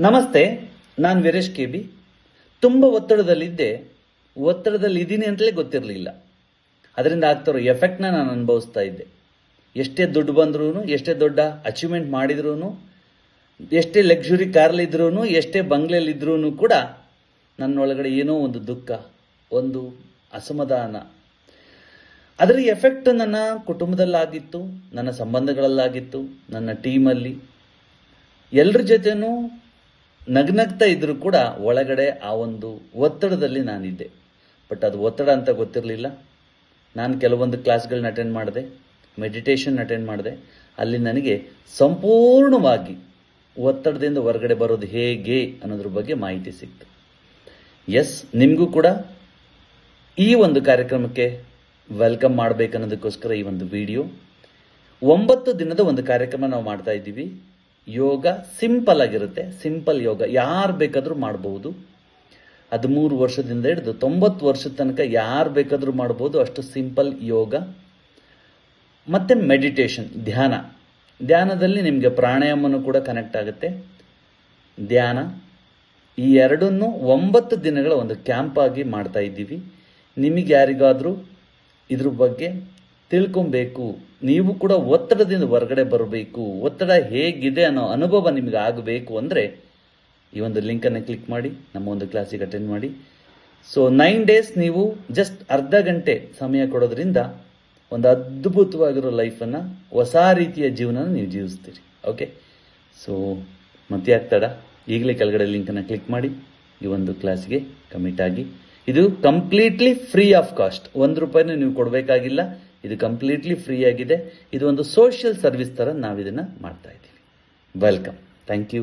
ನಮಸ್ತೆ, ನಾನು Veeresh K B. ತುಂಬ ಒತ್ತಡದಲ್ಲಿದ್ದೆ. ಒತ್ತಡದಲ್ಲಿ ಇದ್ದೀನಿ ಅಂತಲೇ ಗೊತ್ತಿರಲಿಲ್ಲ. ಅದರಿಂದ ಆಗ್ತಿರೋ ಎಫೆಕ್ಟ್ನ ನಾನು ಅನುಭವಿಸ್ತಾ ಇದ್ದೆ. ಎಷ್ಟೇ ದುಡ್ಡು ಬಂದ್ರೂ ಎಷ್ಟೇ ದೊಡ್ಡ ಅಚೀವ್ಮೆಂಟ್ ಮಾಡಿದ್ರೂ ಎಷ್ಟೇ ಲಕ್ಸುರಿ ಕಾರ್ಲಿದ್ರೂ ಎಷ್ಟೇ ಬಂಗ್ಲೆಯಲ್ಲಿದ್ರೂ ಕೂಡ ನನ್ನೊಳಗಡೆ ಏನೋ ಒಂದು ದುಃಖ, ಒಂದು ಅಸಮಾಧಾನ. ಅದರ ಎಫೆಕ್ಟ್ ನನ್ನ ಕುಟುಂಬದಲ್ಲಾಗಿತ್ತು, ನನ್ನ ಸಂಬಂಧಗಳಲ್ಲಾಗಿತ್ತು, ನನ್ನ ಟೀಮಲ್ಲಿ ಎಲ್ಲರ ಜೊತೆನೂ ನಗ್ನಗ್ತಾ ಇದ್ದರೂ ಕೂಡ ಒಳಗಡೆ ಆ ಒಂದು ಒತ್ತಡದಲ್ಲಿ ನಾನಿದ್ದೆ. ಬಟ್ ಅದು ಒತ್ತಡ ಅಂತ ಗೊತ್ತಿರಲಿಲ್ಲ. ನಾನು ಕೆಲವೊಂದು ಕ್ಲಾಸ್ಗಳನ್ನ ಅಟೆಂಡ್ ಮಾಡಿದೆ ಮೆಡಿಟೇಷನ್ ಅಟೆಂಡ್ ಮಾಡಿದೆ. ಅಲ್ಲಿ ನನಗೆ ಸಂಪೂರ್ಣವಾಗಿ ಒತ್ತಡದಿಂದ ಹೊರಗಡೆ ಬರೋದು ಹೇಗೆ ಅನ್ನೋದ್ರ ಬಗ್ಗೆ ಮಾಹಿತಿ ಸಿಕ್ತು. ಎಸ್ ನಿಮಗೂ ಕೂಡ ಈ ಒಂದು ಕಾರ್ಯಕ್ರಮಕ್ಕೆ ವೆಲ್ಕಮ್ ಮಾಡಬೇಕನ್ನೋದಕ್ಕೋಸ್ಕರ ಈ ಒಂದು ವಿಡಿಯೋ ಒಂಬತ್ತು ದಿನದ ಒಂದು ಕಾರ್ಯಕ್ರಮ ನಾವು ಮಾಡ್ತಾ ಇದ್ದೀವಿ. ಯೋಗ ಸಿಂಪಲ್ ಆಗಿರುತ್ತೆ, ಸಿಂಪಲ್ ಯೋಗ. ಯಾರು ಬೇಕಾದರೂ ಮಾಡಬಹುದು ಹದಿಮೂರು ವರ್ಷದಿಂದ ಹಿಡಿದು ತೊಂಬತ್ತು ವರ್ಷದ ತನಕ ಯಾರು ಬೇಕಾದರೂ ಮಾಡ್ಬೋದು. ಅಷ್ಟು ಸಿಂಪಲ್ ಯೋಗ. ಮತ್ತು ಮೆಡಿಟೇಷನ್, ಧ್ಯಾನ. ಧ್ಯಾನದಲ್ಲಿ ನಿಮಗೆ ಪ್ರಾಣಾಯಾಮನೂ ಕೂಡ ಕನೆಕ್ಟ್ ಆಗುತ್ತೆ. ಧ್ಯಾನ. ಈ ಎರಡನ್ನು ಒಂಬತ್ತು ದಿನಗಳ ಒಂದು ಕ್ಯಾಂಪ್ ಆಗಿ ಮಾಡ್ತಾ ಇದ್ದೀವಿ. ನಿಮಗೆ ಯಾರಿಗಾದರೂ ಇದ್ರ ಬಗ್ಗೆ ತಿಳ್ಕೊಬೇಕು. ನೀವು ಕೂಡ ಒತ್ತಡದಿಂದ ಹೊರಗಡೆ ಬರಬೇಕು. ಒತ್ತಡ ಹೇಗಿದೆ ಅನ್ನೋ ಅನುಭವ ನಿಮಗೆ ಆಗಬೇಕು ಅಂದರೆ ಈ ಒಂದು ಲಿಂಕನ್ನು ಕ್ಲಿಕ್ ಮಾಡಿ, ನಮ್ಮ ಒಂದು ಕ್ಲಾಸಿಗೆ ಅಟೆಂಡ್ ಮಾಡಿ. ಸೊ ನೈನ್ ಡೇಸ್ ನೀವು ಜಸ್ಟ್ ಅರ್ಧ ಗಂಟೆ ಸಮಯ ಕೊಡೋದ್ರಿಂದ ಒಂದು ಅದ್ಭುತವಾಗಿರೋ ಲೈಫನ್ನು ಹೊಸ ರೀತಿಯ ಜೀವನ ನೀವು ಜೀವಿಸ್ತೀರಿ. ಓಕೆ ಸೊ ಮತ್ತೆ ಆಗ್ತಾಡ ಈಗಲೇ ಕೆಳಗಡೆ ಲಿಂಕನ್ನು ಕ್ಲಿಕ್ ಮಾಡಿ, ಈ ಒಂದು ಕ್ಲಾಸ್ಗೆ ಕಮಿಟ್ ಆಗಿ. ಇದು ಕಂಪ್ಲೀಟ್ಲಿ ಫ್ರೀ ಆಫ್ ಕಾಸ್ಟ್ ಒಂದು ರೂಪಾಯಿನೂ ನೀವು ಕೊಡಬೇಕಾಗಿಲ್ಲ. ಇದು ಕಂಪ್ಲೀಟ್ಲಿ ಫ್ರೀ ಆಗಿದೆ. ಇದು ಒಂದು ಸೋಷಿಯಲ್ ಸರ್ವಿಸ್ ಥರ ನಾವು ಇದನ್ನು ಮಾಡ್ತಾ ಇದ್ದೀವಿ. Welcome thank you